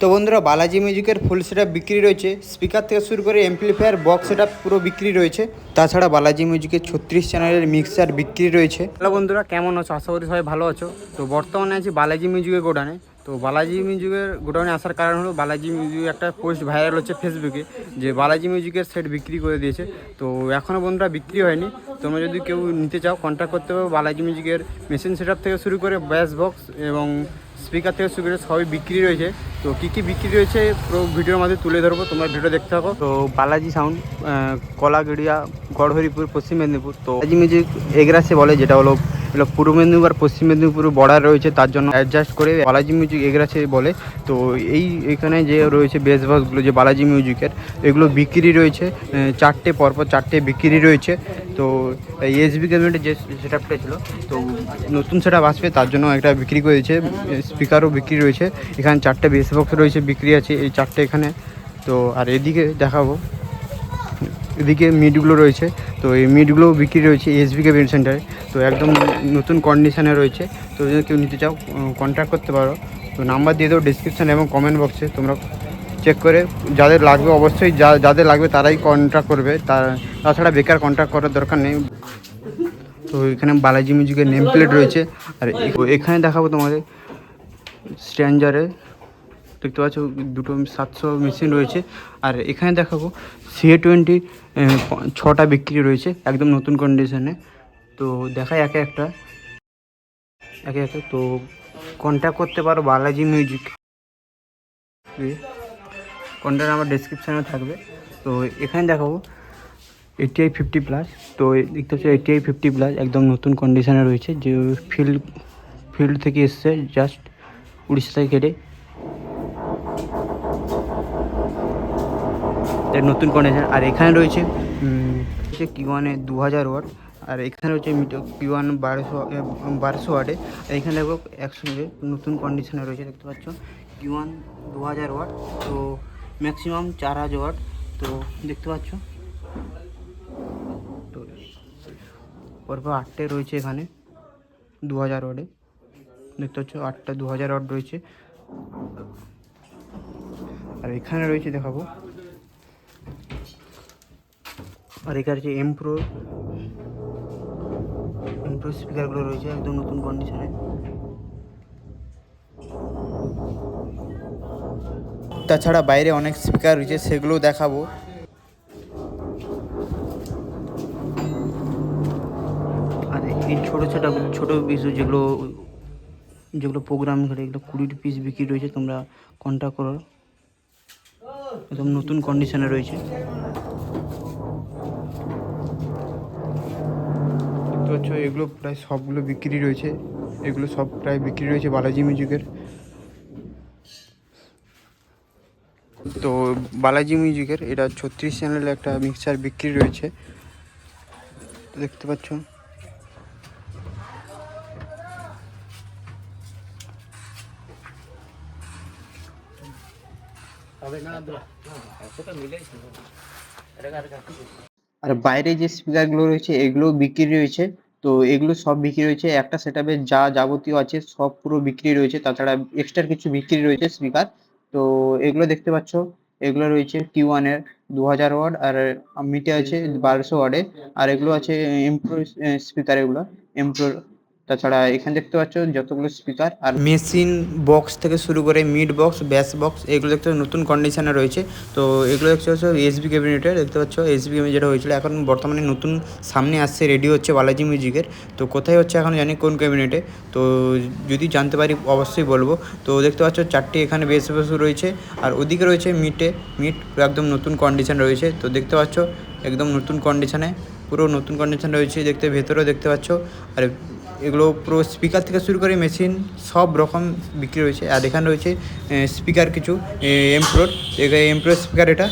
তো বন্ধুরা, বালাজি মিউজিকের ফুল সেটআপ বিক্রি রয়েছে। স্পিকার থেকে শুরু করে এমপ্লিফায়ার বক্স সেটআপ পুরো বিক্রি রয়েছে। তাছাড়া বালাজি মিউজিকের ছত্রিশ চ্যানেলের মিক্সার বিক্রি রয়েছে। হ্যালো বন্ধুরা, কেমন আছো? আশা করি সবাই ভালো আছো। তো বর্তমানে আছি বালাজি মিউজিকের গোডানে তো বালাজি মিউজিকের গোডাউনে আসার কারণ হলো বালাজি মিউজিক একটা পোস্ট ভাইরাল হচ্ছে ফেসবুকে যে বালাজি মিউজিকের সেট বিক্রি করে দিয়েছে। তো এখনও বন্ধুরা বিক্রি হয়নি। তোমরা যদি কেউ নিতে চাও কন্ট্যাক্ট করতে পারো। বালাজি মিউজিকের মেশিন সেটআপ থেকে শুরু করে ব্যাস বক্স এবং স্পিকার থেকে শুরু করে সবই বিক্রি রয়েছে। তো কী কী বিক্রি রয়েছে পুরো ভিডিওর মধ্যে তুলে ধরবো, তোমরা ভিডিও দেখতে থাকো। তো বালাজি সাউন্ড কলাগড়িয়া, গড়হরিপুর, পশ্চিম মেদিনীপুর। তো বালাজি মিউজিক এগরাসে বলে, যেটা হলো হলো পূর্ব মেদিনীপুর আর পশ্চিম মেদিনীপুর বর্ডার রয়েছে, তার জন্য অ্যাডজাস্ট করে বালাজি মিউজিক এগরাসে বলে। তো এই, এখানে যে রয়েছে বেস বক্সগুলো যে বালাজি মিউজিকের এগুলো বিক্রি রয়েছে চারটে পরপর চারটে বিক্রি রয়েছে। তো এসবি ক্যাবিনেটের যে সেটআপটা ছিল, তো নতুন সেটআপ আসবে, তার জন্য একটা বিক্রি করেছে স্পিকারও বিক্রি রয়েছে। এখানে চারটে বেস বক্স রয়েছে, বিক্রি আছে এই চারটে এখানে। তো আর এদিকে দেখাবো, এদিকে মিটগুলো রয়েছে, তো এই মিটগুলোও বিক্রি রয়েছে এসবি ক্যাবিনেট সেন্টারে তো একদম নতুন কন্ডিশানে রয়েছে। তো যদি কেউ নিতে চাও কন্ট্যাক্ট করতে পারো। তো নাম্বার দিয়ে দেবো ডিসক্রিপশান এবং কমেন্ট বক্সে তোমরা চেক করে যাদের লাগবে অবশ্যই, যা, যাদের লাগবে তারাই কন্ট্যাক্ট করবে। তার, তাছাড়া বেকার কন্ট্যাক্ট করার দরকার নেই। তো এখানে বালাজি মিউজিকের নেম প্লেট রয়েছে। আর এখানে দেখাবো তোমাদের স্ট্যান্ডারে দেখতে পাচ্ছ, দুটো সাতশো মেশিন রয়েছে। আর এখানে দেখাবো সিএ টোয়েন্টি ছটা বিক্রি রয়েছে। একদম নতুন কন্ডিশনে তো দেখাই একে একটা। একে একে তো কন্ট্যাক্ট করতে পারো বালাজি মিউজিক কন্ট্যাক্ট আমার ডিসক্রিপশানে থাকবে। তো এখানে দেখাবো এইটি আই ফিফটি প্লাস তো দেখতে পাচ্ছি এইটি আই ফিফটি প্লাস একদম নতুন কন্ডিশনে রয়েছে। যে ফিল্ড ফিল্ড থেকে এসছে জাস্ট উড়িষ্যা থেকে কেটে নতুন কন্ডিশন আর এখানে রয়েছে কি ওয়ানে দু হাজার ওয়াট। আর এখানে রয়েছে মিটার কি ওয়ান বারোশো বারোশো ওয়াটে। এখানে দেখো একসঙ্গে নতুন কন্ডিশনে রয়েছে, দেখতে পাচ্ছ। কি ওয়ান দু হাজার ওয়াট, তো ম্যাক্সিমাম চার হাজার ওয়াট, তো দেখতে পাচ্ছ। তো পরপর আটটে রয়েছে এখানে দু হাজার ওয়াটে। দেখতে পাচ্ছ, আটটা দু হাজার ওয়াট রয়েছে। আর এখানে রয়েছে, দেখাবো। আর এখানে রয়েছে এমপ্রো এমপ্রো স্পিকারগুলো রয়েছে, একদম নতুন কন্ডিশনে তাছাড়া বাইরে অনেক স্পিকার রয়েছে সেগুলো দেখাবো। আর এই ছোটো ছোটো ছোটো পিসু যেগুলো যেগুলো প্রোগ্রাম ঘটে এগুলো কুড়ির পিস বিক্রি রয়েছে, তোমরা কন্ট্যাক্ট করো। একদম নতুন কন্ডিশনে রয়েছে। পাচ্ছ এগুলো প্রায় সবগুলো বিক্রি রয়েছে। এগুলো সব প্রায় বিক্রি রয়েছে বালাজি মিউজিকের। তো বালাজি মিউজিকের, এটা ছত্রিশ চ্যানেলে একটা মিক্সার বিক্রি রয়েছে। দেখতে পাচ্ছ? আর বাইরে যে স্পিকারগুলো রয়েছে এগুলো বিক্রি রয়েছে। তো এগুলো সব বিক্রি রয়েছে একটা সেটআপে যা যাবতীয় আছে সব পুরো বিক্রি রয়েছে। তাছাড়া এক্সট্রা কিছু বিক্রি রয়েছে স্পিকার তো এগুলো দেখতে পাচ্ছ, এগুলো রয়েছে টি ওয়ানের দু হাজার ওয়ার্ড আর মিটে আছে বারোশো ওয়ার্ডের আর এগুলো আছে এমপ্রো স্পিকার এগুলো এমপ্রো তাছাড়া এখানে দেখতে পাচ্ছ যতগুলো স্পিকার আর মেশিন বক্স থেকে শুরু করে মিড বক্স ব্যাস বক্স এগুলো দেখতে নতুন কন্ডিশনে রয়েছে। তো এগুলো দেখতে পাচ্ছ এসবি ক্যাবিনেটের দেখতে পাচ্ছ এসবি ক্যাবিনেট যেটা হয়েছিল এখন বর্তমানে নতুন সামনে আসছে রেডি হচ্ছে বালাজি মিউজিকের তো কোথায় হচ্ছে এখন জানি কোন ক্যাবিনেটে তো যদি জানতে পারি অবশ্যই বলব। তো দেখতে পাচ্ছ চারটি এখানে বেস বেস রয়েছে আর ওদিকে রয়েছে মিটে মিট একদম নতুন কন্ডিশন রয়েছে। তো দেখতে পাচ্ছ একদম নতুন কন্ডিশনে পুরো নতুন কন্ডিশন রয়েছে দেখতে, ভেতরেও দেখতে পাচ্ছ। আর এগুলো পুরো স্পিকার থেকে শুরু করে মেশিন সব রকম বিক্রি রয়েছে। আর এখানে রয়েছে স্পিকার কিছু এমপ্রোর এমপ্রোর স্পিকার এটা।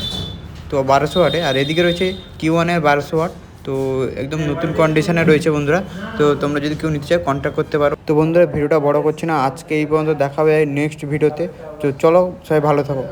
তো বারোশো ওয়াটে আর এদিকে রয়েছে কিউ ওয়ানের বারোশো ওয়াট। তো একদম নতুন কন্ডিশনে রয়েছে বন্ধুরা। তো তোমরা যদি কেউ নিতে চাও কন্ট্যাক্ট করতে পারো। তো বন্ধুরা, ভিডিওটা বড় করছি না। আজকে এই পর্যন্ত দেখা হবে নেক্সট ভিডিওতে তো চলো, সবাই ভালো থাকো।